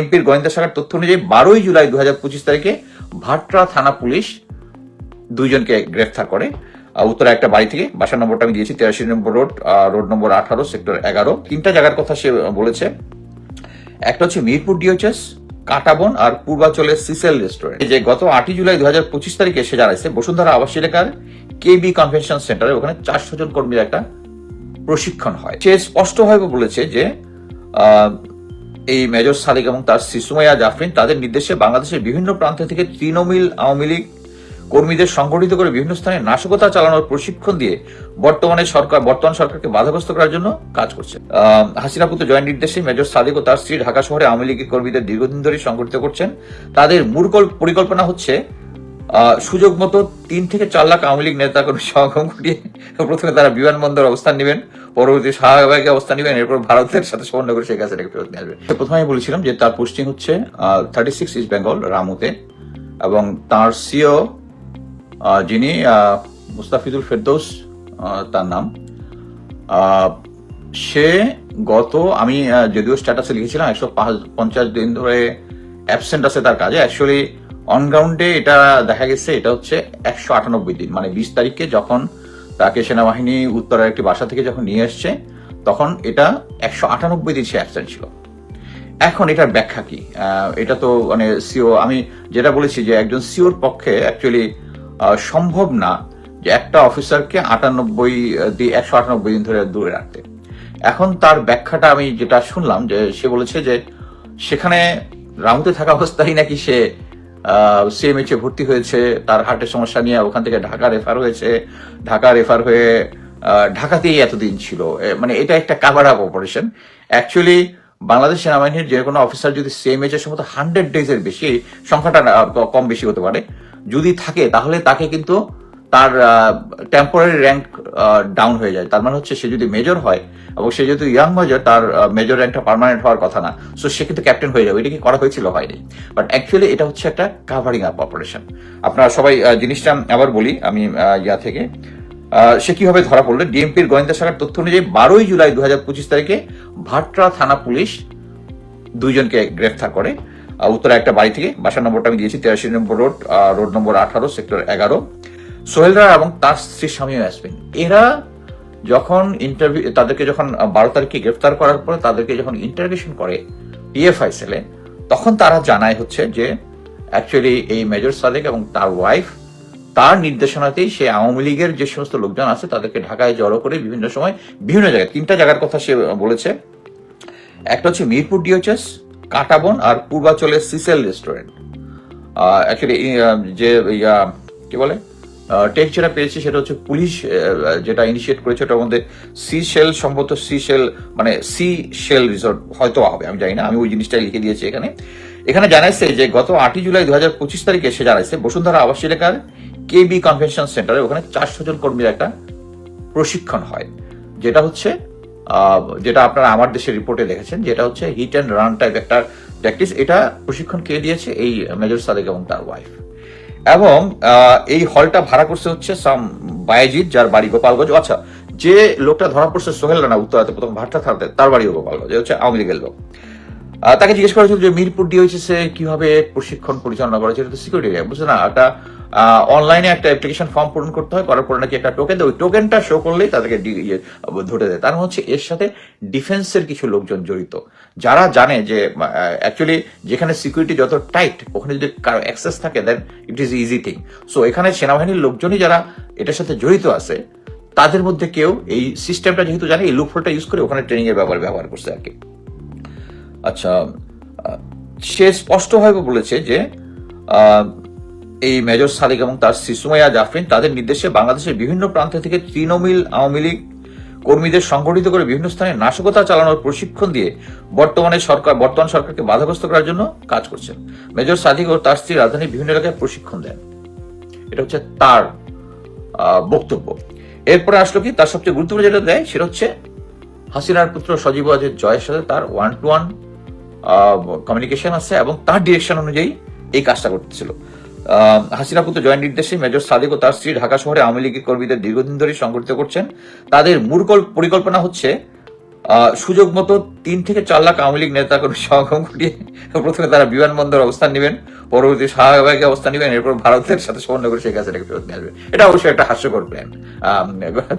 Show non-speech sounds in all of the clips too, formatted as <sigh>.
এমপির গোয়েন্দা শাখার তথ্য অনুযায়ী বারোই জুলাই দুই হাজার পঁচিশ তারিখে ভাটরা থানা পুলিশ দুইজনকে গ্রেফতার করে। উত্তরা একটা বাড়ি থেকে বাসার নম্বরটা আমি দিয়েছি, তেরাশি নম্বর রোড রোড নম্বর আঠারো, সেক্টর এগারো। তিনটা জায়গার কথা সে বলেছে। একটা হচ্ছে মিরপুর ডিওচেস কাটাবন আর পূর্বাচলের সিসেল রেস্টুরেন্ট। যে গত আটই জুলাই দুই হাজার পঁচিশ তারিখে সে জানাইছে, বসুন্ধরা আবাস এলাকার কেবি কনভেনশন সেন্টারে ওখানে চারশো জন কর্মীর একটা প্রশিক্ষণ হয়। সে স্পষ্টভাবে বলেছে যে এই মেজর সালিক এবং তার শিশুমাইয়া জাফরিন তাদের নির্দেশে বাংলাদেশের বিভিন্ন প্রান্ত থেকে তৃণমূল আওয়ামী লীগ কর্মীদের সংগঠিত করে বিভিন্ন স্থানে নাশকতা চালানোর প্রশিক্ষণ দিয়ে বর্তমানে সরকার বর্তমান সরকারকে বাধাগ্রস্ত করার জন্য কাজ করছে। হাসিনা পুত্র জয়েন্ট নির্দেশে মেজর সাদিক ও তার স্ত্রী ঢাকা শহরে আওয়ামী লীগের কর্মীদের দীর্ঘদিন ধরে সংগঠিত করছেন। তাদের মূল পরিকল্পনা হচ্ছে সুযোগ মতো তিন থেকে চার লাখ আওয়ামী লীগ নেতা কর্মী সমাগম ঘটিয়ে প্রথমে তারা বিমানবন্দর অবস্থান নেবেন, পরবর্তী শাহবাগে অবস্থান নেবেন, এরপর ভারতের সাথে সমন্বয় করে শেখ হাসিনাকে ফেরত নিয়ে আসবে তো প্রথমে আমি বলেছিলাম যে তার পোস্টিং হচ্ছে থার্টি সিক্স ইস্ট বেঙ্গল রামুতে, এবং তার সিও যিনি মুস্তাফিজুল ফেরদৌস তার নাম। সে গত, আমি যদিও স্ট্যাটাসে লিখেছিলাম, একশো পঞ্চাশ দিন ধরে অ্যাবসেন্ট আছে তার কাজে। অ্যাকচুয়ালি অনগ্রাউন্ডে এটা দেখা গেছে, এটা হচ্ছে একশো আটানব্বই দিন মানে বিশ তারিখে যখন তাকে সেনাবাহিনী উত্তরের একটি বাসা থেকে যখন নিয়ে এসছে, তখন এটা একশো আটানব্বই দিন সে অ্যাবসেন্ট ছিল। এখন এটার ব্যাখ্যা কি? এটা তো মানে সিও আমি যেটা বলেছি যে একজন সিওর পক্ষে অ্যাকচুয়ালি সম্ভব না যে একটা অফিসারকে আটানব্বই দিয়ে একশো আটানব্বই দিন ধরে দূরে রাখতে। এখন তার ব্যাখ্যাটা আমি যেটা শুনলাম যে সে বলেছে যে সেখানে রাহুতে থাকা অবস্থায় নাকি সে সিএমএইচ ভর্তি হয়েছে, তার হার্টের সমস্যা নিয়ে ওখান থেকে ঢাকা রেফার হয়েছে। ঢাকা রেফার হয়ে ঢাকাতেই এতদিন ছিল। মানে এটা একটা cover up operation actually Bangladesh সেনাবাহিনীর যে কোনো অফিসার যদি সিএমএইচ এর সমস্ত হান্ড্রেড ডেজের বেশি, সংখ্যাটা কম বেশি হতে পারে। যদি থাকে, তাহলে তাকে কিন্তু তার টেম্পোরারি র্যাঙ্ক ডাউন হয়ে যায়। তার মানে হচ্ছে সে যদি মেজর হয় এবং সে যেহেতু ইয়াং মেজর তার মেজর র্যাঙ্কটা পার্মানেন্ট হওয়ার কথা না। সো সে কিন্তু ক্যাপ্টেন হয়ে যাবে। এটা কি করা হয়েছিল? হয়নি। বাট অ্যাকচুয়ালি এটা হচ্ছে একটা কাভারিং আপ অপারেশন আপনারা সবাই জিনিসটা আবার বলি আমি ইয়া থেকে। সে কীভাবে ধরা পড়ল? ডিএমপির গোয়েন্দা শাখার তথ্য অনুযায়ী বারোই জুলাই দু হাজার পঁচিশ তারিখে ভাটরা থানা পুলিশ দুইজনকে গ্রেফতার করে। উত্তরা একটা বাড়ি থেকে। বাসার নম্বরটা আমি দিয়েছি, তেরাশি নম্বর রোড রোড নম্বর আঠারো, সেক্টর এগারো। সোহেল রায় এবং তার স্ত্রী স্বামী আসবেন এরা যখন ইন্টারভিউ তাদেরকে যখন বারো তারিখে গ্রেফতার করার পরে তাদেরকে যখন ইন্টারভিউশন করে পিএফআই সেলে তখন তারা জানায় হচ্ছে যে অ্যাকচুয়ালি এই মেজর সাদেক এবং তার ওয়াইফ তার নির্দেশনাতেই সে আওয়ামী লীগের যে সমস্ত লোকজন আছে, তাদেরকে ঢাকায় জড়ো করে বিভিন্ন সময় বিভিন্ন জায়গায়, তিনটা জায়গার কথা সে বলেছে। একটা হচ্ছে মিরপুর ডিওচেস কাটাবন আর পূর্বাচলের সিসেল রেস্টুরেন্ট। অ্যাকচুয়ালি যে কি বলে? টেক যেটা পেয়েছি সেটা হচ্ছে পুলিশ যেটা ইনিশিয়েট করেছে, ওটার মধ্যে সি শেল সম্ভবত সি শেল মানে সি শেল রিসোর্ট হয়তো হবে, আমি জানি না, আমি ওই জিনিসটাই লিখে দিয়েছি এখানে। এখানে জানাইছে যে গত আটই জুলাই দু হাজার পঁচিশ তারিখে সে জানাইছে, বসুন্ধরা আবাস এলাকার কেবি কনভেনশন সেন্টারে ওখানে চারশো জন কর্মীর একটা প্রশিক্ষণ হয়। যেটা হচ্ছে যেটা আপনারা আমার দেশের রিপোর্টে দেখেছেন, যেটা হচ্ছে হিট অ্যান্ড রান টাইপ একটা প্র্যাকটিস এটা প্রশিক্ষণ কে দিয়েছে? এই মেজর সাদেক এবং তার ওয়াইফ এবং এই হলটা ভাড়া করছে হচ্ছে সাম বায়েজিৎ, যার বাড়ি গোপালগঞ্জ। আচ্ছা যে লোকটা ধরা পড়ছে সোহেল রানা, উত্তরাতে প্রথম ভাট্টা থাকতে, তার বাড়িও গোপালগঞ্জ হচ্ছে আওয়ামী লীগের লোক। তাকে জিজ্ঞেস করা হয়েছিল যে মিরপুর ডিওএইচএস সে কীভাবে প্রশিক্ষণ পরিচালনা করা হচ্ছে এটা তো সিকিউরিটি বুঝছে না? একটা অনলাইনে একটা অ্যাপ্লিকেশন ফর্ম পূরণ করতে হয় করার পরে নাকি একটা টোকেন দেয়। ওই টোকেনটা শো করলেই তাদেরকে ইয়ে, ধরে দেয়। তার মানে হচ্ছে এর সাথে ডিফেন্সের কিছু লোকজন জড়িত। যারা জানে যে অ্যাকচুয়ালি যেখানে সিকিউরিটি যত টাইট ওখানে যদি কারও অ্যাক্সেস থাকে then it is easy thing so এখানে সেনাবাহিনীর লোকজনই যারা এটার সাথে জড়িত আছে তাদের মধ্যে কেউ এই সিস্টেমটা যেহেতু জানে এই লুপহোলটা ইউজ করে ওখানে ট্রেনিং এর ব্যাপার ব্যবহার করছে আর কি। আচ্ছা সে স্পষ্টভাবে বলেছে যে এই মেজর সালিক এবং তার শিশুমাইয়া জাফরিন তাদের নির্দেশে বাংলাদেশের বিভিন্ন প্রান্ত থেকে তৃণমূল আওয়ামী লীগ কর্মীদের সংগঠিত করে বিভিন্ন স্থানে নাশকতা চালানোর প্রশিক্ষণ দিয়ে বর্তমানে সরকার, বর্তমান সরকারকে বাধাগ্রস্ত করার জন্য কাজ করছেন। মেজর সাদিক ও তার স্ত্রী রাজধানীর বিভিন্ন এলাকায় প্রশিক্ষণ দেন। এটা হচ্ছে তার বক্তব্য। এরপরে আসলো কি, তার সবচেয়ে গুরুত্বপূর্ণ যেটা দেয়, সেটা হচ্ছে হাসিনার পুত্র সজীব আজের জয়ের সাথে তার ওয়ান টু ওয়ান কমিউনিকেশন আছে এবং তার ডিরেকশন অনুযায়ী এই কাজটা করতেছিল। আহ, হাসিনা পুত্র জয়ের নির্দেশে মেজর সাদিক ও তার স্ত্রী ঢাকা শহরে আওয়ামী লীগের কর্মীদের দীর্ঘদিন ধরে সংগঠিত করছেন। তাদের মূল পরিকল্পনা হচ্ছে সুযোগ মতো তিন থেকে চার লাখ আওয়ামী লীগ নেতা কর্মী সমাগম ঘটিয়ে প্রথমে তারা বিমানবন্দর অবস্থান নেবেন পরবর্তী স্বাভাবিক অবস্থান নেবেন এরপর ভারতের সাথে সমন্বয় করে শেখ হাসিনাকে ফেরত নিয়ে এটা অবশ্যই একটা হাস্যকর প্ল্যান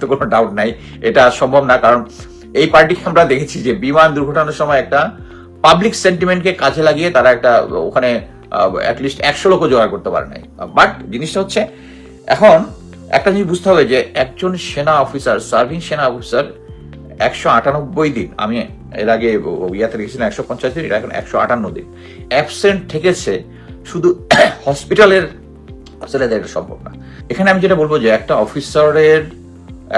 তো কোনো ডাউট নাই এটা সম্ভব না কারণ এই পার্টিকে আমরা দেখেছি যে বিমান দুর্ঘটনার সময় একটা পাবলিক সেন্টিমেন্টকে কাজে লাগিয়ে তারা একটা ওখানে অ্যাটলিস্ট একশো লোকও জোগাড় করতে পারে নাই। বাট জিনিসটা হচ্ছে, এখন একটা জিনিস বুঝতে হবে যে একজন সেনা অফিসার সার্ভিং সেনা অফিসার একশো আটানব্বই দিন, আমি এর আগে ইয়াতে লিখেছিলাম একশো পঞ্চাশ দিন, এটা এখন একশো আটান্ন দিন। অ্যাবসেন্ট থেকেছে শুধু <coughs> হসপিটালের হসপিটালে এটা সম্ভব না। এখানে আমি যেটা বলব যে একটা অফিসারের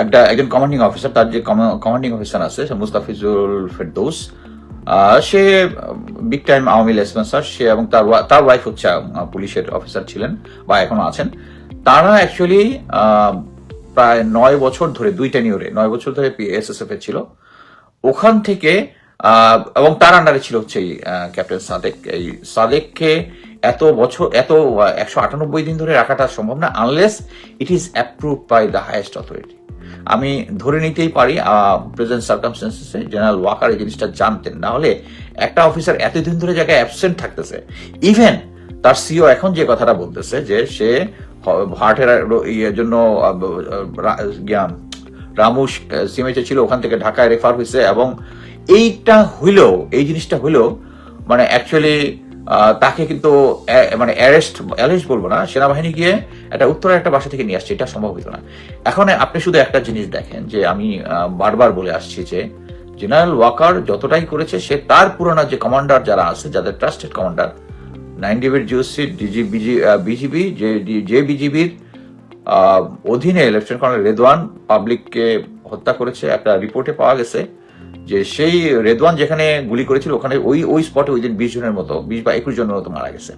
একটা, একজন কমান্ডিং অফিসার তার যে কমান্ডিং অফিসার আছে মুস্তাফিজুল ফেরদৌস সে বিগ টাইম আওয়ামী লেসপেন্সার সে এবং তার তার ওয়াইফ হচ্ছে পুলিশের অফিসার ছিলেন বা এখনও আছেন। তারা অ্যাকচুয়ালি প্রায় নয় বছর ধরে, দুইটা নিউরে নয় বছর ধরে এসএসএফ এ ছিল। ওখান থেকে এবং তার আন্ডারে ছিল হচ্ছে এই ক্যাপ্টেন সাদেক। এই সাদেককে এত বছর, এত একশো আটানব্বই দিন ধরে রাখাটা সম্ভব না unless it is approve by the highest authority আমি ধরে নিতেই পারি প্রেজেন্ট সার্কামস্টেন্সেসে জেনারেল ওয়াকার এই জিনিসটা জানতেন। না হলে একটা অফিসার এতদিন ধরে জায়গায় অ্যাবসেন্ট থাকতেছে। ইভেন তার সিও এখন যে কথাটা বলতেছে যে সে হার্টের ইয়ের জন্য আহ, রা- জ্ঞান রামুস সিমেচে ছিল ওখান থেকে ঢাকায় রেফার হয়েছে এবং এইটা হইলেও এই জিনিসটা হইলেও মানে অ্যাকচুয়ালি তাকে কিন্তু মানে অ্যারেস্ট অ্যারেস্ট বলব না, সেনাবাহিনী গিয়ে একটা উত্তরের একটা বাসা থেকে নিয়ে আসছে, এটা সম্ভব হতো না। এখন আপনি শুধু একটা জিনিস দেখেন, যে আমি বারবার বলে আসছি যে, জেনারেল ওয়াকার যতটাই করেছে, সে তার পুরোনো যে কমান্ডার যারা আছে, যাদের trusted commander nine GOC DG BGB যে যে বিজিবির অধীনে লেফটেন্যান্ট কর্নেল রেদওয়ান পাবলিককে হত্যা করেছে, একটা রিপোর্টে পাওয়া গেছে। যে সেই রেদওয়ান যেখানে গুলি করেছিল, ওখানে ওই ওই স্পটে ওই দিন বিশ জনের মতো, বিশ বা একুশ জনের মতো মারা গেছে।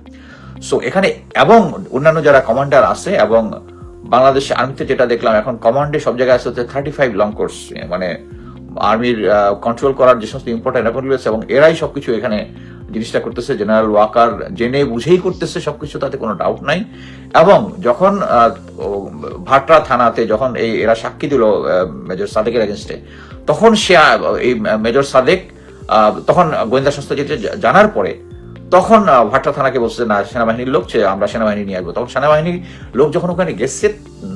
সো এখানে এবং অন্যান্য যারা কমান্ডার আছে এবং বাংলাদেশ আর্মিতে যেটা দেখলাম, এখন কমান্ডে সব জায়গায় আসতে হচ্ছে থার্টি ফাইভ লং কোর্স মানে আর্মির কন্ট্রোল করার যে সমস্ত ইম্পর্টেন্ট অ্যাপয়েন্টমেন্ট রয়েছে এবং এরাই সবকিছু এখানে জিনিসটা করতেছে। জেনারেল ওয়াকার জেনে বুঝেই করতেছে, সবকিছু তাতে কোনো ডাউট নাই। এবং যখন ভাট্রা ভাটরা থানাতে যখন এই এরা সাক্ষী দিল মেজর সাদেকের এগেনস্টে তখন সে এই মেজর সাদেক তখন গোয়েন্দা সংস্থা যেটা জানার পরে তখন ভাট্টা থানাকে বলছে না, সেনাবাহিনীর লোক আমরা সেনাবাহিনী নিয়ে আসব। তখন সেনাবাহিনীর লোক যখন ওখানে গেছে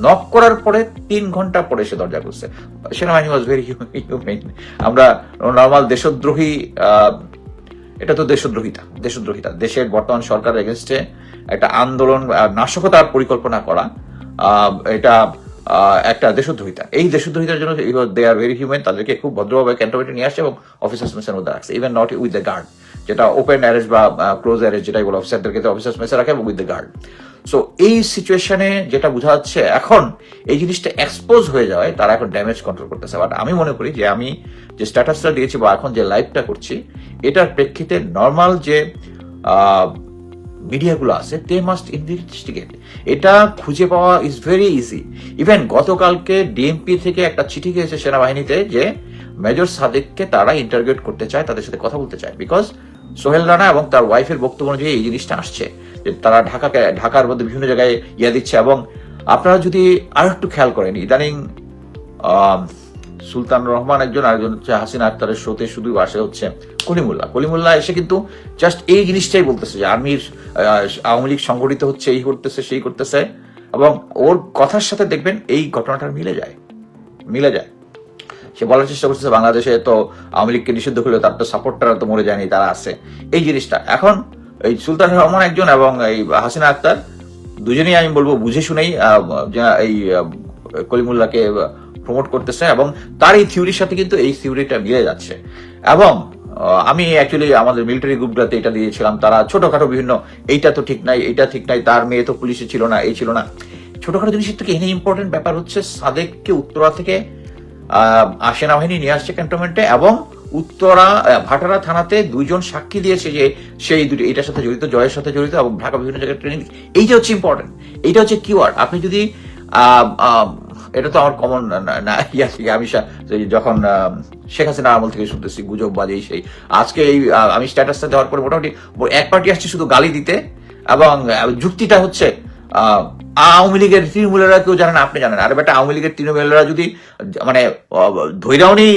নক করার পরে তিন ঘণ্টা পরে সে দরজা করছে সেনাবাহিনী ওয়াজ ভেরি হিউমেন আমরা নর্মাল দেশদ্রোহী এটা তো দেশদ্রোহিতা দেশদ্রোহিতা। দেশের বর্তমান সরকারের এগেনস্টে একটা আন্দোলন নাশকতার পরিকল্পনা করা এটা একটা দেশদ্রোহিতা। এই দেশদ্রোহিতার জন্য দে আর ভেরি হিউম্যান তাদেরকে খুব ভদ্রভাবে ক্যান্টনমেন্টে নিয়ে আসছে এবং অফিসার্স মেসের মধ্যে রাখছে even not with the guard যেটা ওপেন অ্যারেস্ট বা ক্লোজ অ্যারেস্ট যেটাই বলে অফিসারদেরকে অফিসার্স মেসে রাখে এবং উইথ দ্য গার্ড সো এই সিচুয়েশনে যেটা বোঝা যাচ্ছে, এখন এই জিনিসটা এক্সপোজ হয়ে যাওয়ায় তারা এখন ড্যামেজ কন্ট্রোল করতেছে। বাট আমি মনে করি যে, আমি যে স্ট্যাটাসটা দিয়েছি বা এখন যে লাইভটা করছি, এটার প্রেক্ষিতে নর্মাল যে মিডিয়াগুলো আছে দে মাস্ট ইনভেস্টিগেট এটা খুঁজে পাওয়া ইজ ভেরি ইজি ইভেন গতকালকে ডিএমপি থেকে একটা চিঠি গিয়েছে সেনাবাহিনীতে যে মেজর সাদেককে তারা ইন্টারগেট করতে চায়, তাদের সাথে কথা বলতে চায়। বিকজ সোহেল রানা এবং তার ওয়াইফের বক্তব্য অনুযায়ী এই জিনিসটা আসছে, যে তারা ঢাকাকে, ঢাকার মধ্যে বিভিন্ন জায়গায় ইয়া দিচ্ছে এবং আপনারা যদি আর একটু খেয়াল করেন, ইদানিং সুলতান রহমান একজন, আরেকজন হচ্ছে হাসিনা আক্তারের শোতে শুধু আসে হচ্ছে কলিমুল্লাহ কলিমুল্লাহ এসে কিন্তু জাস্ট এই জিনিসটাই বলতেছে, যে আর্মির আওয়ামী লীগ সংগঠিত হচ্ছে, এই করতেছে, সেই করতেছে এবং ওর কথার সাথে দেখবেন এই ঘটনাটা মিলে যায় মিলে যায়। সে বলার চেষ্টা করতেছে বাংলাদেশে তো আওয়ামী লীগকে নিষিদ্ধ করলে তার তো সাপোর্টাররা তো মরে যায়নি তারা আছে। এই জিনিসটা। এখন এই সুলতান রহমান একজন এবং এই হাসিনা আক্তার দুজনেই আমি বলব বুঝে শুনেই এই আহ, কলিমুল্লাহকে প্রমোট করতেছে এবং তার এই থিওরির সাথে কিন্তু এই থিওরিটা মিলে যাচ্ছে। এবং আমি অ্যাকচুয়ালি আমাদের মিলিটারি গ্রুপটাতে এটা দিয়েছিলাম তারা ছোটখাটো বিভিন্ন এইটা তো ঠিক নাই এইটা ঠিক নাই তার মেয়ে তো পুলিশে ছিল না এই ছিল না। ছোটখাটো জিনিসের থেকে এখানে ইম্পর্টেন্ট ব্যাপার হচ্ছে সাদেককে উত্তরা থেকে সেনাবাহিনী নিয়ে আসছে ক্যান্টনমেন্টে এবং উত্তরা ভাটারা থানাতে দুইজন সাক্ষী দিয়েছে যে সেই দুটি এটার সাথে জড়িত, জয়ের সাথে জড়িত এবং ঢাকা বিভিন্ন জায়গায় ট্রেনিং এইটা হচ্ছে ইম্পর্টেন্ট এইটা হচ্ছে কিওয়ার্ড আপনি যদি এটা তো আমার কমন না আমি যখন শেখ হাসিনা আমল থেকে শুনতেছি, গুজব বাজে সেই। আজকে এই আমি স্ট্যাটাসটা দেওয়ার পরে মোটামুটি এক পার্টি আসছে শুধু গালি দিতে এবং যুক্তিটা হচ্ছে আওয়ামী লীগের তৃণমূলেরা কেউ জানে না, আপনি জানেন আর বেটা, আওয়ামী লীগের তৃণমূলেরা যদি মানে ধৈরাউনি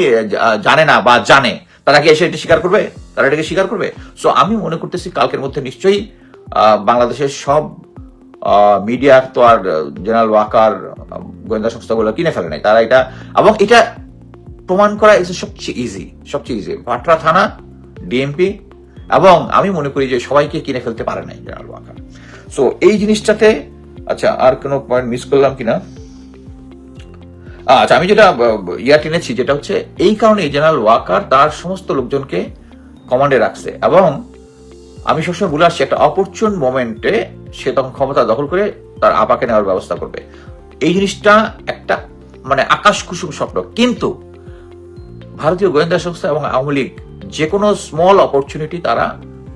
জানে না বা জানে, তারা কি এসে এটা স্বীকার করবে? তারা এটাকে স্বীকার করবে? সো আমি মনে করতেছি কালকের মধ্যে নিশ্চয়ই বাংলাদেশের সব মিডিয়া তো আর জেনারেল ওয়াকার গোয়েন্দা সংস্থাগুলো কিনে ফেলে নাই। তারা এটা, এবং এটা প্রমাণ করা ইজ সবচেয়ে ইজি সবচেয়ে ইজি ভাটরা থানা ডিএমপি এবং আমি মনে করি যে সবাইকে কিনে ফেলতে পারে নাই জেনারেল ওয়াকার সো এই জিনিসটাতে আচ্ছা আর কোনো পয়েন্ট মিস করলাম কিনা? আচ্ছা আমি যেটা ইয়া টেনেছি, যেটা হচ্ছে, এই কারণে জেনারেল ওয়াকার তার সমস্ত লোকজনকে কমান্ডে রাখছে এবং আমি সবসময় বলে আসছি, একটা অপরচুন মোমেন্টে সে তখন ক্ষমতা দখল করে তার আপাকে নেওয়ার ব্যবস্থা করবে। এই জিনিসটা একটা মানে আকাশ কুসুম স্বপ্ন। কিন্তু ভারতীয় গোয়েন্দা সংস্থা এবং আওয়ামী লীগ যে কোনো স্মল অপরচুনিটি তারা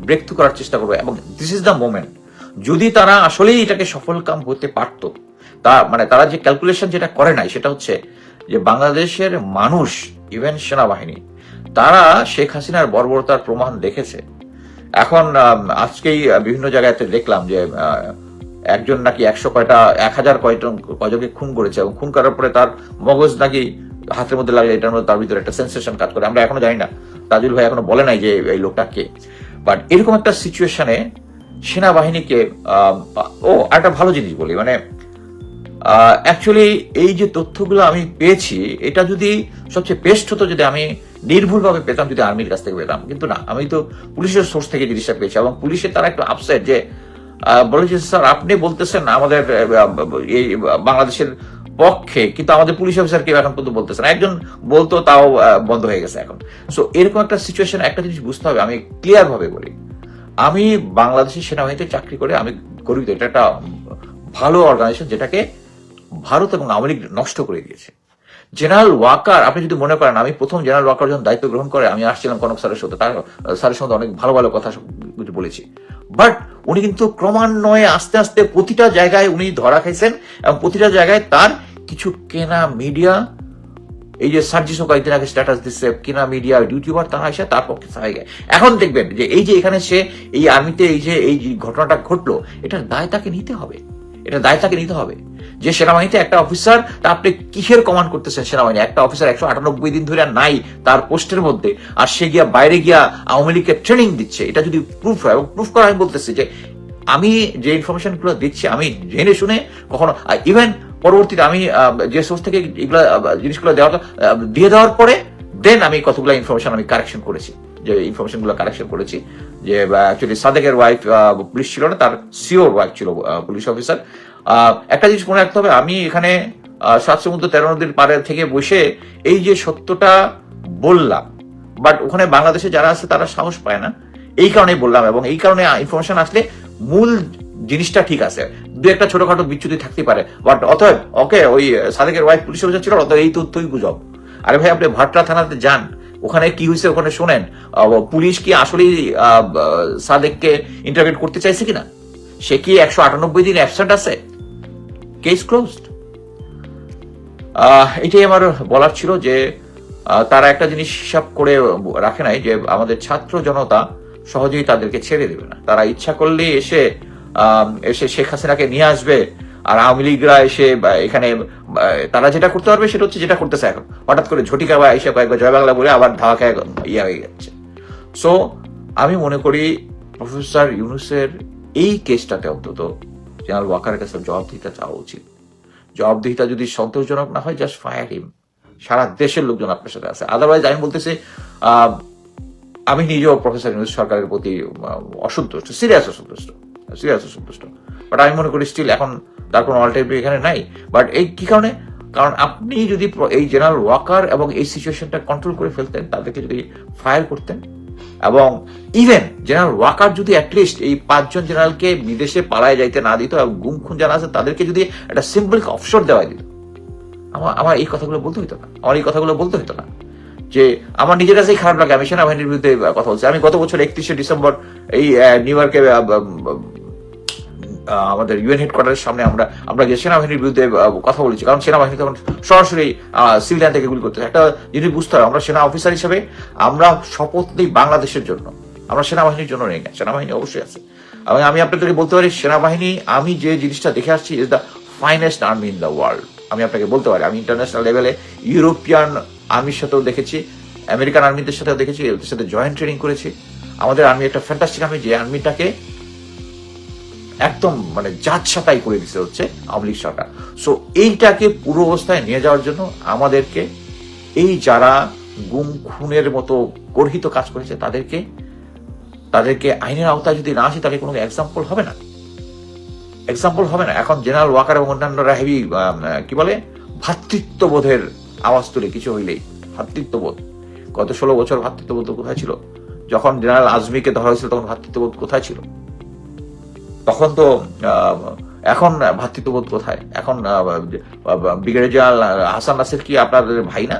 ব্রেক করার চেষ্টা করবে এবং দিস ইজ দ্য মোমেন্ট যদি তারা আসলেই এটাকে সফল কাম হতে পারত, তা মানে তারা যে ক্যালকুলেশন যেটা করে নাই, সেটা হচ্ছে যে বাংলাদেশের মানুষ ইভেন সেনাবাহিনী, তারা শেখ হাসিনার বর্বরতার প্রমাণ দেখেছে। এখন আজকেই বিভিন্ন জায়গায় দেখলাম যে একজন নাকি একশো কয়টা, এক হাজার কয়জন, কয়জনকে খুন করেছে এবং খুন করার পরে তার মগজ নাকি হাতের মধ্যে লাগলে এটার মধ্যে তার ভিতরে একটা সেন্সেশন কাজ করে। আমরা এখনও জানি না। তাজুল ভাই এখনও বলে নাই যে এই লোকটা কে। বাট এরকম একটা সিচুয়েশনে সেনাবাহিনীকে ও, একটা ভালো জিনিস বলি মানে অ্যাকচুয়ালি এই যে তথ্যগুলো আমি পেয়েছি, এটা যদি সবচেয়ে বেস্ট হতো যদি আমি নির্ভুলভাবে পেতাম, যদি আর্মির কাছ থেকে পেতাম। কিন্তু না, আমি তো পুলিশের সোর্স থেকে জিনিসটা পেয়েছি এবং পুলিশের তারা একটু আপসেট যে বলেছে, স্যার, আপনি বলতেছেন আমাদের এই, বাংলাদেশের পক্ষে, কিন্তু আমাদের পুলিশ অফিসার কেউ এখন পর্যন্ত বলতেছে না। একজন বলতো, তাও বন্ধ হয়ে গেছে এখন। সো এরকম একটা সিচুয়েশন একটা জিনিস বুঝতে হবে, আমি ক্লিয়ার ভাবে বলি। আমি বাংলাদেশের সেনাবাহিনীতে চাকরি করে আমি গর্বিত। এটা একটা ভালো অর্গানাইজেশন যেটাকে ভারত এবং আওয়ামী লীগ নষ্ট করে দিয়েছে। জেনারেল ওয়াকার আপনি যদি মনে করেন, আমি প্রথম জেনারেল ওয়াকার যখন দায়িত্ব গ্রহণ করে, আমি আসছিলাম কনক স্যারের সাথে, তার, স্যারের সঙ্গে অনেক ভালো ভালো কথা বলেছি। বাট উনি কিন্তু ক্রমান্বয়ে আস্তে আস্তে প্রতিটা জায়গায় উনি ধরা খাইছেন এবং প্রতিটা জায়গায় তার কিছু কেনা মিডিয়া এই যে সার্জিসও কয়েকদিন আগে স্ট্যাটাস দিচ্ছে, কিনা মিডিয়া ইউটিউবার তারা এসে তার পক্ষে সহায় যায়। এখন দেখবেন যে এই যে এখানে সে এই আর্মিতে এই যে এই ঘটনাটা ঘটলো, এটার দায় তাকে নিতে হবে। এটা দায় তাকে নিতে হবে। যে সেনাবাহিনীতে একটা অফিসার তা আপনি কিসের কমান্ড করতেছেন সেনাবাহিনী? একটা অফিসার একশো আটানব্বই দিন ধরে নাই তার পোস্টের মধ্যে। আর সে গিয়া বাইরে গিয়া আওয়ামী লীগকে ট্রেনিং দিচ্ছে। এটা যদি প্রুফ হয়, এবং প্রুফ করা আমি বলতেছি যে আমি যে ইনফরমেশনগুলো দিচ্ছি, আমি জেনে শুনে কখনো ইভেন পরবর্তীতে আমি যে সোর্স থেকে এগুলো জিনিসগুলো দেওয়া দিয়ে দেওয়ার পরে দেন আমি কতগুলো ইনফরমেশন আমি কারেকশন করেছি। যে ইনফরমেশনগুলো কারেকশন করেছি, যে অ্যাকচুয়ালি সাদেকের ওয়াইফ পুলিশ ছিল না, তার সিওর ওয়াইফ ছিল পুলিশ অফিসার একটা জিনিস মনে রাখতে হবে, আমি এখানে সাত সমুদ্র তেরো নদীর পাড়ে থেকে বসে এই যে সত্যটা বললাম বাট ওখানে বাংলাদেশে যারা আছে তারা সাহস পায় না। এই কারণেই বললাম, এবং এই কারণে ইনফরমেশন আসলে মূল জিনিসটা ঠিক আছে। দু একটা ছোটখাটো বিচ্যুতি থাকতে পারে। বাট অতএব ওকে ওই সাদেকের ওয়াইফ পুলিশ অফিসার ছিল, অতএব এই তথ্যই গুজব। আরে ভাই, আপনি ভাটরা থানাতে যান। ওখানে কি হয়েছে ওখানে শোনেন। পুলিশ কি আসলেই সাদেককে ইন্টারভিউ করতে চাইছে কিনা? সে কি একশো আটানব্বই দিন অ্যাবসেন্ট আছে? কেস ক্লোজড এটাই আমার বলার ছিল যে তারা একটা জিনিস হিসাব করে রাখে নাই যে, আমাদের ছাত্র জনতা সহজেই তাদেরকে ছেড়ে দেবে না। তারা ইচ্ছা করলেই এসে এসে শেখ হাসিনাকে নিয়ে আসবে, আর আওয়ামী লীগরা এসে এখানে তারা যেটা করতে পারবে সেটা হচ্ছে যেটা করতেছে এখন। হঠাৎ করে ঝটিকা বা এসে কয়েকবার জয় বাংলা বলে আবার ধাওয়া ইয়া হয়ে যাচ্ছে। সো আমি মনে করি প্রফেসর ইউনুসের এই কেসটাতে অন্তত জেনারেল ওয়াকারের কাছে জবাবদিহিতা চাওয়া উচিত। জবাবদিহিতা যদি সন্তোষজনক না হয় জাস্ট ফায়ার হিম সারা দেশের লোকজন আপনার সাথে আছে। আদারওয়াইজ আমি বলতেছি আমি নিজেও প্রফেসর ইউনুস সরকারের প্রতি অসন্তুষ্ট সিরিয়াস অসন্তুষ্ট। সিরিয়াস অসন্তুষ্ট বাট আমি মনে করি স্টিল এখন তার কোনো অল্টারনেটিভ এখানে নাই। বাট এই কি কারণে? কারণ আপনি যদি এই জেনারেল ওয়াকার এবং এই সিচুয়েশনটা কন্ট্রোল করে ফেলতেন, তাদেরকে যদি ফায়ার করতেন, এবং ইভেন জেনারেল ওয়াকার যদি অ্যাটলিস্ট এই পাঁচজন জেনারেলকে বিদেশে পালায় যাইতে না দিত এবং গুম খুন যারা আছে, তাদেরকে যদি একটা সিম্পল অফশোর দেওয়া দিত। আমার আমার এই কথাগুলো বলতে হতো না। আমার এই কথাগুলো বলতে হতো না। যে আমার নিজের কাছেই খারাপ লাগে। আমি সেনাবাহিনীর বিরুদ্ধে কথা বলছি। আমি গত বছর একত্রিশে ডিসেম্বর এই নিউ ইয়র্কে আমাদের ইউএন হেডকোয়ার্টারের সামনে আমরা আমরা গিয়ে সেনাবাহিনীর বিরুদ্ধে কথা বলেছি। কারণ সেনাবাহিনী তখন সরাসরি সিভিল লাইন থেকে গুলি করতে একটা জিনিস বুঝতে হবে, আমরা সেনা অফিসার হিসেবে, আমরা শপথ নিই বাংলাদেশের জন্য। আমরা সেনাবাহিনীর জন্য নেই, সেনাবাহিনী অবশ্যই আছে। এবং আমি আপনাদেরকে বলতে পারি, সেনাবাহিনী, আমি যে জিনিসটা দেখে আসছি is the finest army in the world আমি আপনাকে বলতে পারি, আমি ইন্টারন্যাশনাল লেভেলে ইউরোপিয়ান আর্মির সাথেও দেখেছি আমেরিকান আর্মিদের সাথেও দেখেছি ওদের সাথে জয়েন্ট ট্রেনিং করেছি। আমাদের আর্মি একটা ফ্যান্টাস্টিক আর্মি যে আর্মিটাকে একদম মানে জাত সাতাই করে দিতে হচ্ছে আওয়ামী লীগ সরকার। সো এইটাকে পুরো অবস্থায় নিয়ে যাওয়ার জন্য আমাদেরকে এই যারা গুম খুনের মতো গর্হিত কাজ করেছে, তাদেরকে তাদেরকে আইনের আওতায় যদি না আসে, তাহলে কোনো এক্সাম্পল হবে না। এক্সাম্পল হবে না। এখন জেনারেল ওয়াকার এবং অন্যান্যরা হেভি কি বলে, ভাতৃত্ববোধের আওয়াজ তুলে কিছু হইলেই। ভাতৃত্ববোধ। গত ষোলো বছর ভাতৃত্ববোধ কোথায় ছিল? যখন জেনারেল আজমিকে ধরা হয়েছিল, তখন ভাতৃত্ববোধ কোথায় ছিল? তখন তো এখন ভ্রাতৃত্ববোধ কোথায়? এখন ব্রিগেডিয়ার জেনারেল হাসান নাসির কি আপনাদের ভাই না?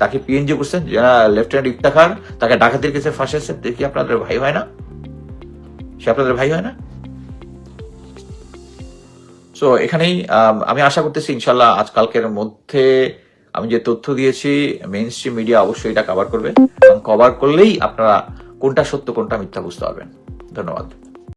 তাকে পিএনজি করছেন? লেফটেন্যান্ট ইফতাখার, তাকে ডাকাতির কেসে ফাঁসেছে কি আপনাদের ভাই হয় না? সে আপনাদের ভাই হয় না? সো এখানেই, আমি আশা করতেছি ইনশাল্লাহ আজকালকের মধ্যে আমি যে তথ্য দিয়েছি মেইন স্ট্রিম মিডিয়া অবশ্যই এটা কভার করবে। এবং কভার করলেই আপনারা কোনটা সত্য, কোনটা মিথ্যা বুঝতে পারবেন। ধন্যবাদ।